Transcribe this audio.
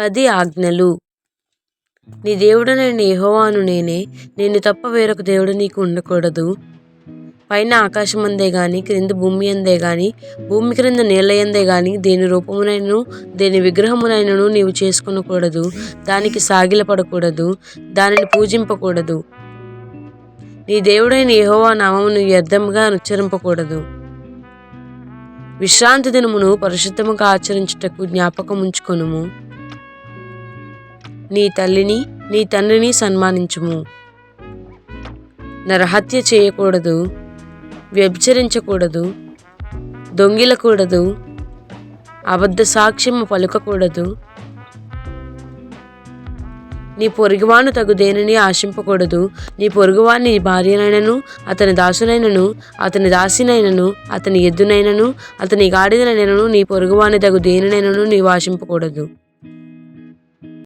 పది ఆజ్ఞలు. నీ దేవుడనైన యహోవాను నేనే. నేను తప్ప వేరొక దేవుడు నీకు ఉండకూడదు. పైన ఆకాశం అందే గాని క్రింద భూమి అందే గాని భూమి క్రింద నీళ్ళయందే గాని దేని రూపమునైనను దేని విగ్రహమునైనను నీవు చేసుకునకూడదు. దానికి సాగిలపడకూడదు. దానిని పూజింపకూడదు. నీ దేవుడైన యహోవా నామమును వ్యర్థముగా ఉచ్చరింపకూడదు విశ్రాంతి దినమును పరిశుద్ధముగా ఆచరించుటకు జ్ఞాపకం ఉంచుకొనుము నీ తల్లిని నీ తండ్రిని సన్మానించుము. నరహత్య చేయకూడదు వ్యభిచరించకూడదు దొంగిలకూడదు అబద్ధ సాక్ష్యము పలుకకూడదు. నీ పొరుగువాను తగు దేనిని ఆశింపకూడదు. నీ పొరుగువాని భార్యనైనను అతని దాసునైనను అతని దాసినైనను అతని ఎద్దునైనను అతని గాడిదనైనను నీ పొరుగువాని తగు దేనినైనను నీవు ఆశింపకూడదు.